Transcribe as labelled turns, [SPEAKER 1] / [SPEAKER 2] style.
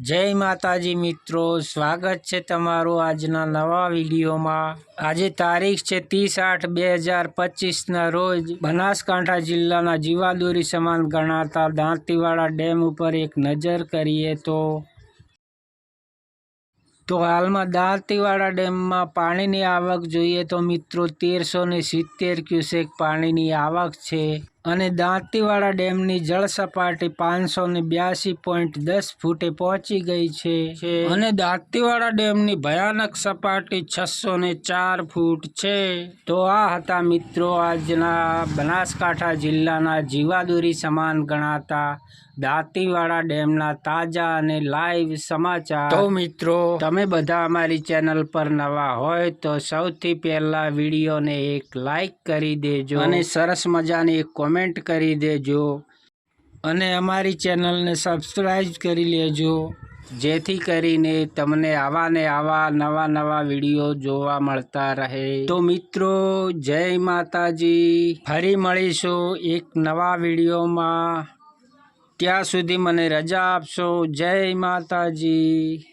[SPEAKER 1] જય માતાજી મિત્રો, સ્વાગત છે તમારું આજના નવા વિડીયોમાં. આજે તારીખ છે ત્રીસ આઠ બે હજાર પચીસના રોજ બનાસકાંઠા જિલ્લાના જીવાદોરી સમાન ગણાતા દાંતીવાડા ડેમ ઉપર એક નજર કરીએ તો. તો હાલમાં દાંતીવાડા ડેમમાં પાણીની આવક જોઈએ તો મિત્રો, તેરસો ને સિત્તેર ક્યુસેક પાણીની આવક છે. અને દાંતીવાડા ડેમની જળ સપાટી પાંચસો ને બ્યાસી પોઈન્ટ દસ ફૂટે પહોંચી ગઈ છે. અને દાંતીવાડા ડેમની ભયાનક સપાટી છસો ને ચાર ફૂટ છે. તો આ હતા મિત્રો આજના બનાસકાંઠા જિલ્લાના જીવાદોરી સમાન ગણાતા દાંતીવાડા ડેમના તાજા અને લાઈવ સમાચાર. તો મિત્રો તમે બધા અમારી ચેનલ પર નવા હોય તો સૌથી પહેલા વિડીયોને એક લાઈક કરી દેજો. અને સરસ મજાની એક કોમેન્ટ કરી દેજો. અને અમારી ચેનલને સબસ્ક્રાઈબ કરી લેજો. જેથી કરીને તમને આવા ને આવા નવા નવા વીડિયો જોવા મળતા રહે. તો મિત્રો, જય માતાજી. ફરી મળીશું એક નવા વિડીયોમાં ત્યાં સુધી મને રજા આપશો. જય માતાજી.